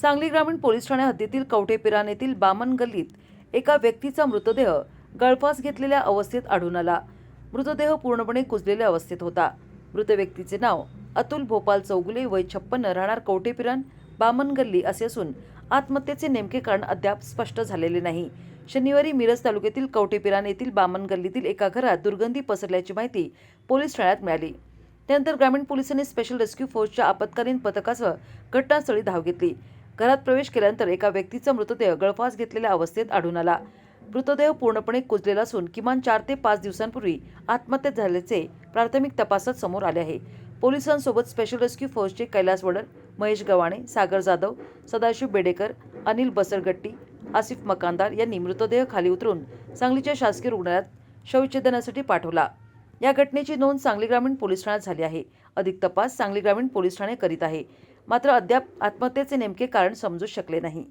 सांगली ग्रामीण पोलीस ठाणे हद्दीतील कवठेपिरान येथील बामन गल्लीत एका व्यक्तीचा मृतदेह गळफास घेतलेल्या अवस्थेत आढळून आला. मृतदेह पूर्णपणे कुजलेल्या अवस्थेत होता. मृत व्यक्तीचे नाव अतुल भोपाल चौगुले वय छप्पन्न राहणार कवठेपिरान बामन गल्ली असे असून आत्महत्येचे नेमके कारण अद्याप स्पष्ट झालेले नाही. शनिवारी मिरज तालुक्यातील कवठेपिरान येथील बामन गल्लीतील एका घरात दुर्गंधी पसरल्याची माहिती पोलीस ठाण्यात मिळाली. त्यानंतर ग्रामीण पोलिसांनी स्पेशल रेस्क्यू फोर्सच्या आपत्कालीन पथकासह घटनास्थळी धाव घेतली. घरात प्रवेश केल्यानंतर एका व्यक्तीचा मृतदेह गळफास घेतलेल्या अवस्थेत आढळून आला. मृतदेह पूर्णपणे कुजलेला असून किमान चार ते पाच दिवसांपूर्वी आत्महत्या झाल्याचे प्राथमिक तपासात समोर आले आहे. पोलिसांसोबत स्पेशल रेस्क्यू फोर्सचे कैलास वडर महेश गवाणे सागर जाधव सदाशिव बेडेकर अनिल बसरगट्टी आसिफ मकानदार यांनी मृतदेह खाली उतरून सांगलीच्या शासकीय रुग्णालयात शवच्छेदनासाठी पाठवला. या घटनेची नोंद सांगली ग्रामीण पोलीस ठाण्यात झाली आहे. अधिक तपास सांगली ग्रामीण पोलीस ठाणे करीत आहे. मात्र अद्याप आत्महत्येचे नेमके कारण समजू शकले नाही.